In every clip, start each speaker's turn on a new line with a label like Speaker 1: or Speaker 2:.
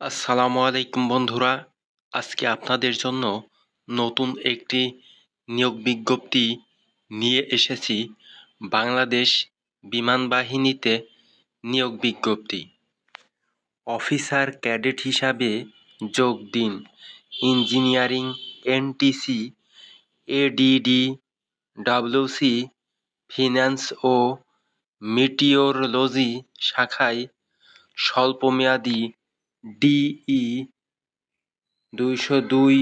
Speaker 1: আসসালামু আলাইকুম বন্ধুরা। আজকে আপনাদের জন্য নতুন একটি নিয়োগ বিজ্ঞপ্তি নিয়ে এসেছি বাংলাদেশ বিমান বাহিনীতে নিয়োগ বিজ্ঞপ্তি। অফিসার ক্যাডেট হিসাবে যোগ দিন। Engineering NTC, ADD, WC, finance ও মিটিওরোলজি শাখায় স্বল্পমেয়াদী ডিই দুইশো দুই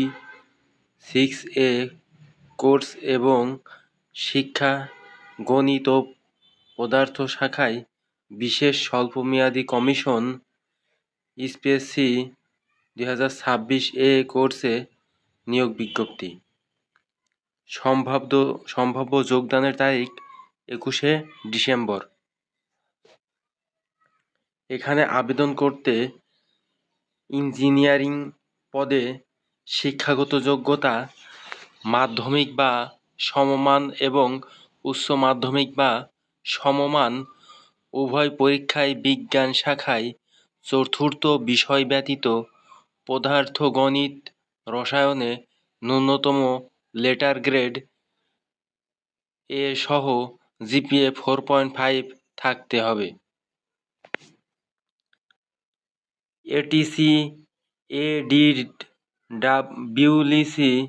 Speaker 1: সিক্স এ কোর্স এবং শিক্ষা গণিত পদার্থ শাখায় বিশেষ স্বল্পমেয়াদী কমিশন স্পেসি দুই হাজার ছাব্বিশ এ কোর্সে নিয়োগ বিজ্ঞপ্তি। সম্ভাব্য সম্ভাব্য যোগদানের তারিখ একুশে ডিসেম্বর। এখানে আবেদন করতে ইঞ্জিনিয়ারিং পদে শিক্ষাগত যোগ্যতা মাধ্যমিক বা সমমান এবং উচ্চ মাধ্যমিক বা সমমান উভয় পরীক্ষায় বিজ্ঞান শাখায় চতুর্থ বিষয় ব্যতীত পদার্থ, গণিত, রসায়নে ন্যূনতম লেটার গ্রেড এ সহ জিপিএ ফোর পয়েন্ট ফাইভ থাকতে হবে। এটিসি এডি ডাব্লিউসি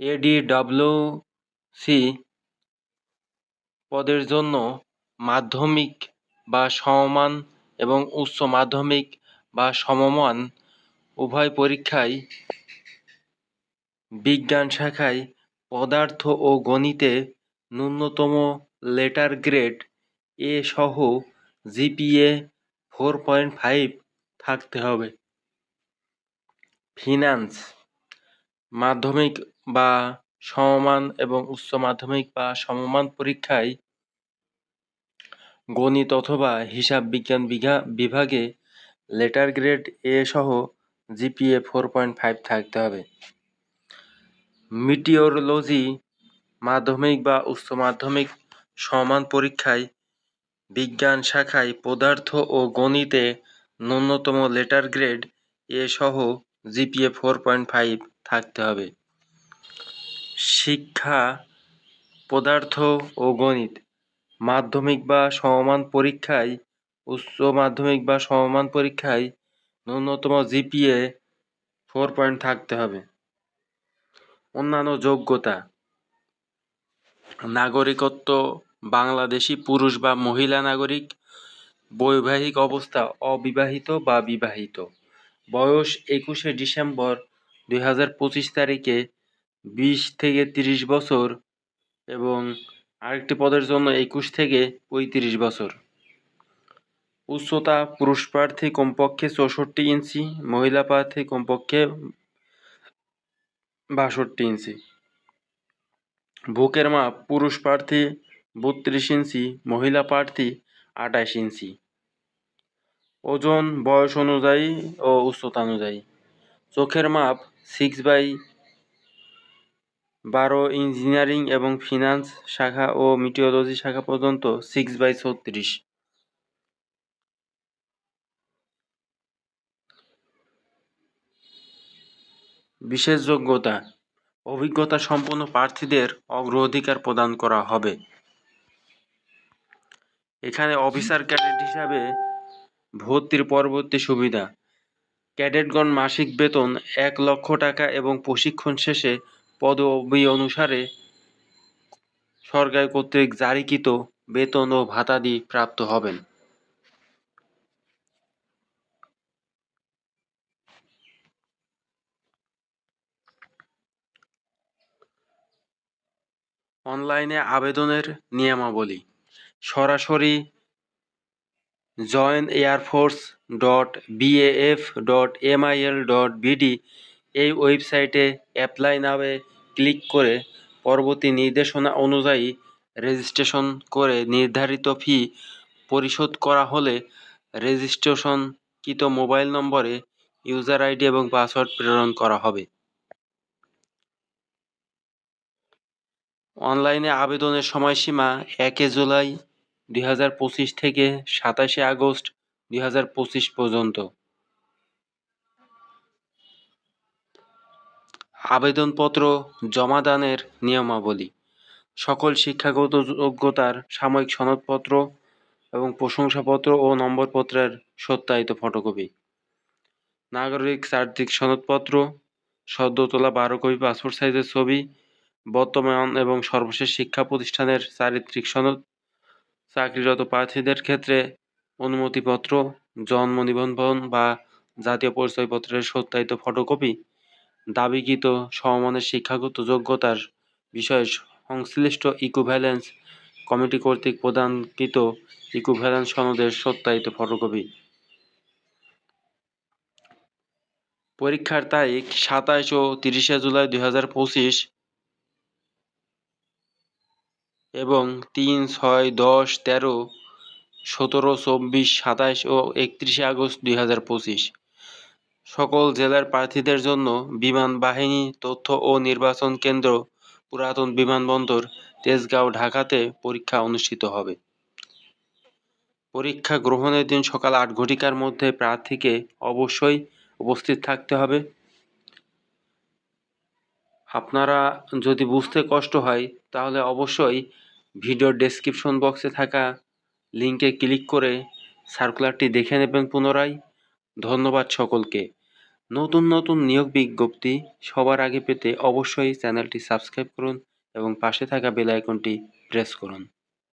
Speaker 1: এডিডব্লিউসি পদের জন্য মাধ্যমিক বা সমমান এবং উচ্চ মাধ্যমিক বা সমমান উভয় পরীক্ষায় বিজ্ঞান শাখায় পদার্থ ও গণিতে ন্যূনতম লেটার গ্রেড এ সহ জিপিএ ফোর পয়েন্ট ফাইভ থাকতে হবে। ফিনান্স, মাধ্যমিক বা সমমান এবং উচ্চ মাধ্যমিক বা সমমান পরীক্ষায় গণিত অথবা হিসাব বিজ্ঞান বিভাগে লেটার গ্রেড এ সহ জিপিএ ফোর পয়েন্ট ফাইভ থাকতে হবে। মিটিওরোলজি, মাধ্যমিক বা উচ্চ মাধ্যমিক সমান পরীক্ষায় বিজ্ঞান শাখায় পদার্থ ও গণিতে ন্যূনতম লেটার গ্রেড এ সহ জিপিএ ফোর পয়েন্ট ফাইভ থাকতে হবে। শিক্ষা, পদার্থ ও গণিত, মাধ্যমিক বা সমমান পরীক্ষায়, উচ্চ মাধ্যমিক বা সমমান পরীক্ষায় ন্যূনতম জিপিএ ফোর পয়েন্ট থাকতে হবে। অন্যান্য যোগ্যতা, নাগরিকত্ব বাংলাদেশি পুরুষ বা মহিলা নাগরিক, বৈবাহিক অবস্থা অবিবাহিত বা বিবাহিত। বয়স একুশে ডিসেম্বর দুই হাজার পঁচিশ তারিখে বিশ থেকে তিরিশ বছর এবং আরেকটি পদের জন্য একুশ থেকে পঁয়ত্রিশ বছর। উচ্চতা পুরুষ প্রার্থী কমপক্ষে চৌষট্টি ইঞ্চি, মহিলা প্রার্থী কমপক্ষে বাষট্টি ইঞ্চি। বুকের মাপ পুরুষ প্রার্থী বত্রিশ ইঞ্চি, মহিলা প্রার্থী আঠাশ ইঞ্চি। ওজন, বয়স অনুযায়ী ও উচ্চতা অনুযায়ী। চোখের মাপ সিক্স বাই বারো ইঞ্জিনিয়ারিং এবং ফিনান্স শাখা ও মিটিওলজি শাখা পর্যন্ত সিক্স বাই ছত্রিশ। বিশেষ যোগ্যতা অভিজ্ঞতা সম্পন্ন প্রার্থীদের অগ্রাধিকার প্রদান করা হবে। এখানে অফিসার ক্যাডেট হিসাবে ভর্তির পরবর্তী সুবিধা। ক্যাডেটগণ মাসিক বেতন এক লক্ষ টাকা এবং প্রশিক্ষণ শেষে পদবি অনুসারে সরকার কর্তৃক জারিকৃত বেতন ও ভাতাদি প্রাপ্ত হবেন। অনলাইনে আবেদনের নিয়মাবলী। সরাসরি join air force dot BAF dot MIL dot BD এই ওয়েবসাইটে অ্যাপ্লাই নামে ক্লিক করে পরবর্তী নির্দেশনা অনুযায়ী রেজিস্ট্রেশন করে নির্ধারিত ফি পরিশোধ করা হলে রেজিস্ট্রেশনকৃত মোবাইল নম্বরে ইউজার আইডি এবং পাসওয়ার্ড প্রেরণ করা হবে। অনলাইনে আবেদনের সময়সীমা একে জুলাই দুই হাজার পঁচিশ থেকে সাতাশে আগস্ট দুই হাজার পঁচিশ পর্যন্ত। আবেদনপত্র জমাদানের নিয়মাবলী। সকল শিক্ষাগত যোগ্যতার সাময়িক সনদপত্র এবং প্রশংসাপত্র ও নম্বরপত্রের সত্যায়িত ফটোকপি। নাগরিক চারিত্রিক সনদপত্র সদ্য তোলা বারো কপি পাসপোর্ট সাইজের ছবি, বর্তমান এবং সর্বশেষ শিক্ষা প্রতিষ্ঠানের চারিত্রিক সনদ চাকরিরত প্রার্থীদের ক্ষেত্রে অনুমতিপত্র, জন্ম নিবন্ধন বা জাতীয় পরিচয়পত্রের সত্যায়িত ফটোকপি, দাবিকৃত সমমানের শিক্ষাগত যোগ্যতার বিষয়ে সংশ্লিষ্ট ইকুভ্যালেন্স কমিটি কর্তৃক প্রদানকৃত ইকুভ্যালেন্স সনদের সত্যায়িত ফটোকপি। পরীক্ষার তারিখ সাতাশ ও তিরিশে জুলাই দুই হাজার পঁচিশ এবং তিন ছয় দশ তেরো সতেরো চব্বিশ সাতাশ ও একত্রিশে আগস্ট দুই হাজার পঁচিশ। সকল জেলার প্রার্থীদের জন্য বিমান বাহিনী, তথ্য ও নির্বাচন কেন্দ্র, পুরাতন বিমানবন্দর, তেজগাঁও, ঢাকাতে পরীক্ষা অনুষ্ঠিত হবে। পরীক্ষা গ্রহণের দিন সকাল আট ঘটিকার মধ্যে প্রার্থীকে অবশ্যই উপস্থিত থাকতে হবে। আপনারা যদি বুঝতে কষ্ট হয়, তাহলে অবশ্যই ভিডিওর ডেসক্রিপশন বক্সে থাকা লিঙ্কে ক্লিক করে সার্কুলারটি দেখে নেবেন পুনরায়। ধন্যবাদ সকলকে। নতুন নতুন নিয়োগ বিজ্ঞপ্তি সবার আগে পেতে অবশ্যই চ্যানেলটি সাবস্ক্রাইব করুন এবং পাশে থাকা বেল আইকনটি প্রেস করুন।